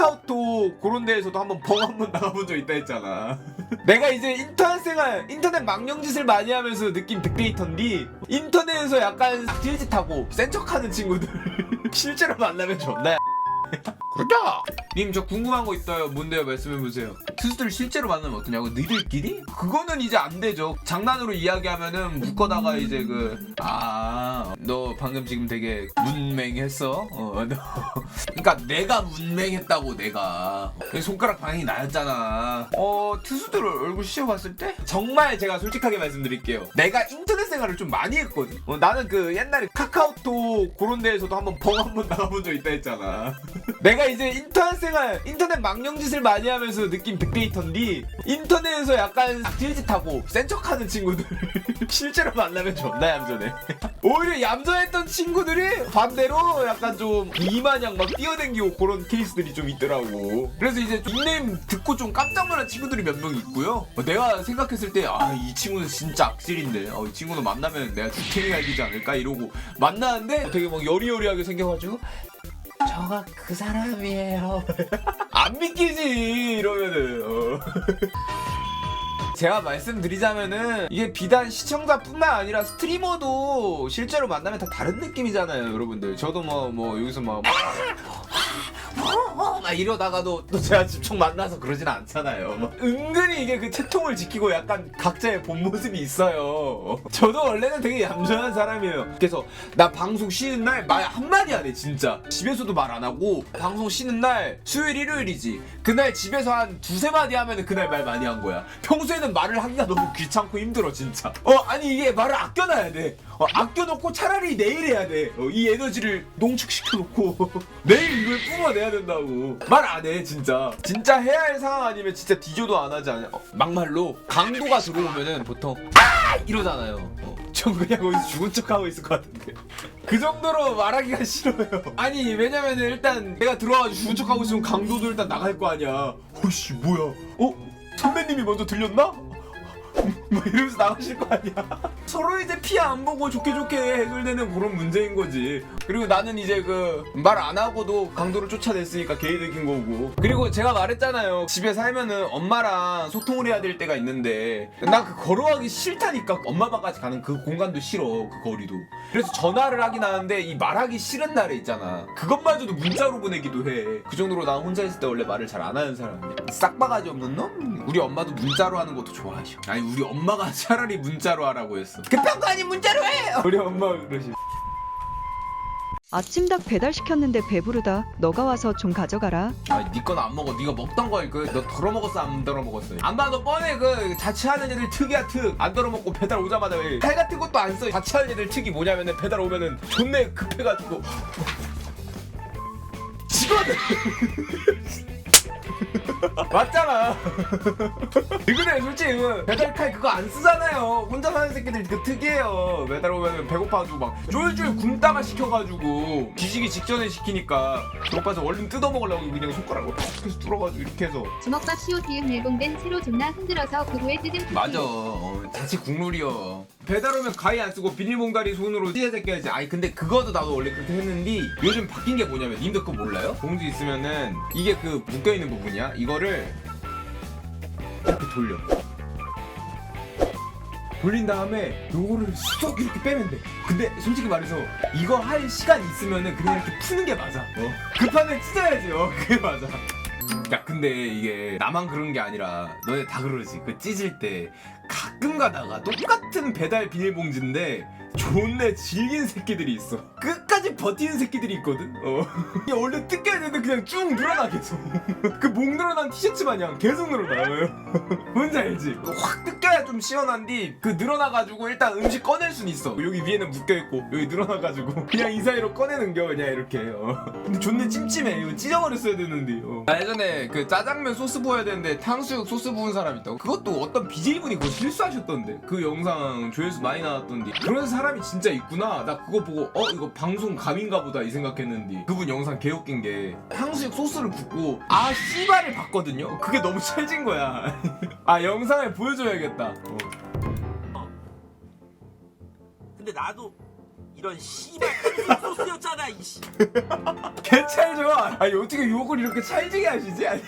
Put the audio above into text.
카카오톡 그런 데에서도 한번 벙 한번 나가본 적 있다 했잖아. 내가 이제 인터넷 생활, 인터넷 망령짓을 많이 하면서 느낀 빅데이터인데 인터넷에서 약간 딜짓하고 센 척하는 친구들 실제로 만나면 존나 그러자 님저 궁금한 거 있어요. 뭔데요? 말씀해 보세요. 투수들 실제로 만나면 어떠냐고? 너희들끼리? 그거는 이제 안 되죠. 장난으로 이야기하면은 묶어다가 이제 그 아 너 방금 지금 되게 문맹했어? 어, 너. 그러니까 내가 문맹했다고 내가. 손가락 방향이 나였잖아. 어 투수들 얼굴 씌워봤을 때? 정말 제가 솔직하게 말씀드릴게요. 내가 인터넷 생활을 좀 많이 했거든. 어, 나는 그 옛날에 카카오톡 그런 데에서도 한번 벙 한번 나가본 적 있다 했잖아 내가 이제 인터넷 생활, 인터넷 망령짓을 많이 하면서 느낀 빅데이터인데 인터넷에서 약간 딜짓하고 센 척하는 친구들 실제로 만나면 존나 얌전해. 오히려 얌전했던 친구들이 반대로 약간 좀 이마냥 막 뛰어댕기고 그런 케이스들이 좀 있더라고. 그래서 이제 닉네임 듣고 좀 깜짝 놀란 친구들이 몇 명 있고요. 어, 내가 생각했을 때 아 이 친구는 진짜 악질인데 어, 이 친구는 만나면 내가 주택이 알리지 않을까 이러고 만나는데 되게 막 여리여리하게 생겨가지고 저가 그 사람이에요. 안 믿기지 이러면은. 어. 제가 말씀드리자면은 이게 비단 시청자뿐만 아니라 스트리머도 실제로 만나면 다 다른 느낌이잖아요, 여러분들. 저도 뭐 뭐 여기서 막. 막 이러다가도 또 제가 집총 만나서 그러진 않잖아요. 뭐 은근히 이게 그 채통을 지키고 약간 각자의 본 모습이 있어요. 저도 원래는 되게 얌전한 사람이에요. 그래서 나 방송 쉬는 날 말 한마디 안 해, 진짜. 집에서도 말 안 하고 방송 쉬는 날 수요일 일요일이지. 그날 집에서 한 두세 마디 하면은 그날 말 많이 한 거야. 평소에는 말을 하기가 너무 귀찮고 힘들어, 진짜. 어, 아니 이게 말을 아껴놔야 돼. 어, 아껴놓고 차라리 내일 해야 돼. 어, 이 에너지를 농축시켜놓고 내일 이걸 뿜어내 야 된다고. 말 안 해, 진짜. 진짜 해야 할 상황 아니면 진짜 뒤져도 안 하지 않냐. 어, 막말로 강도가 들어오면은 보통 아! 이러잖아요. 어, 전 그냥 거기서 죽은 척하고 있을 것 같은데. 그 정도로 말하기가 싫어요. 아니 왜냐면은 일단 내가 들어와가지고 죽은 척하고 있으면 강도도 일단 나갈 거 아니야. 어씨 뭐야? 어? 선배님이 먼저 들렸나? 뭐 이러면서 나가실 거 아니야. 서로 이제 피해 안 보고 좋게 좋게 해결되는 그런 문제인 거지. 그리고 나는 이제 그 말 안 하고도 강도를 쫓아냈으니까 개이득인 거고. 그리고 제가 말했잖아요. 집에 살면은 엄마랑 소통을 해야 될 때가 있는데 나 그 걸어가기 싫다니까 엄마 방까지 가는 그 공간도 싫어 그 거리도. 그래서 전화를 하긴 하는데 이 말하기 싫은 날에 있잖아. 그것마저도 문자로 보내기도 해. 그 정도로 나 혼자 있을 때 원래 말을 잘 안 하는 사람이야. 싹바가지 없는 놈? 우리 엄마도 문자로 하는 것도 좋아하셔. 아니 우리 엄마 가 차라리 문자로 하라고 했어. 급한 거 아니 문자로 해. 우리 엄마 그러시. 아침닭 배달시켰는데 배부르다. 너가 와서 좀 가져가라. 아니 니건 안 먹어. 네가 먹던 거그너 덜어 먹었어 안 덜어 먹었어? 안 봐도 뻔해 그 자취하는 애들 특이야 특. 안 덜어 먹고 배달 오자마자 왜 칼 같은 것도 안 써. 자취하는 애들 특이 뭐냐면은 배달 오면은 존내 급해가지고 직원들. 맞잖아. 이거는 솔직히 그 배달 칼 그거 안 쓰잖아요. 혼자 사는 새끼들 그 특이해요. 배달 오면은 배고파가지고 막 쫄쫄 굶다가 시켜가지고 뒤지기 직전에 시키니까 배고파서 얼른 뜯어 먹으려고 그냥 손가락으로 톡 해서 뚫어가지고 이렇게 해서 주먹밥 시오티음 일봉된 채로 존나 흔들어서 그 후에 뜯은. 맞아. 어, 자칫 국룰이요. 배달 오면 가위 안 쓰고 비닐봉다리 손으로 찢어 제껴야지. 아니 근데 그거도 나도 원래 그렇게 했는데 요즘 바뀐 게 뭐냐면 님도 그거 몰라요? 봉지 있으면은 이게 그 묶여 있는 부분 이야. 이거를 이렇게 돌려. 돌린 다음에 요거를 쏙 이렇게 빼면 돼. 근데 솔직히 말해서 이거 할 시간 있으면은 그냥 이렇게 푸는 게 맞아. 어. 급하면 찢어야지. 어, 그게 맞아. 야 근데 이게 나만 그런 게 아니라 너네 다 그러지 그 찢을 때 가끔 가다가 똑같은 배달 비닐봉지인데 존내 질긴 새끼들이 있어. 끝까지 버티는 새끼들이 있거든? 어. 이게 원래 뜯겨야 되는데 그냥 쭉 늘어나 계속. 그 목 늘어난 티셔츠 마냥 계속 늘어나요. 뭔지 알지? 확 뜯겨야 좀 시원한디 그 늘어나가지고 일단 음식 꺼낼 순 있어. 여기 위에는 묶여있고 여기 늘어나가지고 그냥 이 사이로 꺼내는 겨 그냥 이렇게. 어. 근데 존내 찜찜해. 이거 찢어버렸어야 되는데 어. 나 예전에 그 짜장면 소스 부어야 되는데 탕수육 소스 부은 사람 있다고? 그것도 어떤 BJ분이 그거 실수하셨던데. 그 영상 조회수 많이 나왔던데. 그런 사람 이 진짜 있구나. 나 그거 보고 어 이거 방송 감인가 보다 이 생각했는데. 그분 영상 개웃긴 게 탕수육 소스를 붓고 아 씨발을 봤거든요? 그게 너무 찰진 거야. 아 영상을 보여줘야겠다. 어. 근데 나도 이런 씨발 소스였잖아 이씨. 괜찮죠? 아니 어떻게 욕을 이렇게 찰지게 하시지? 아니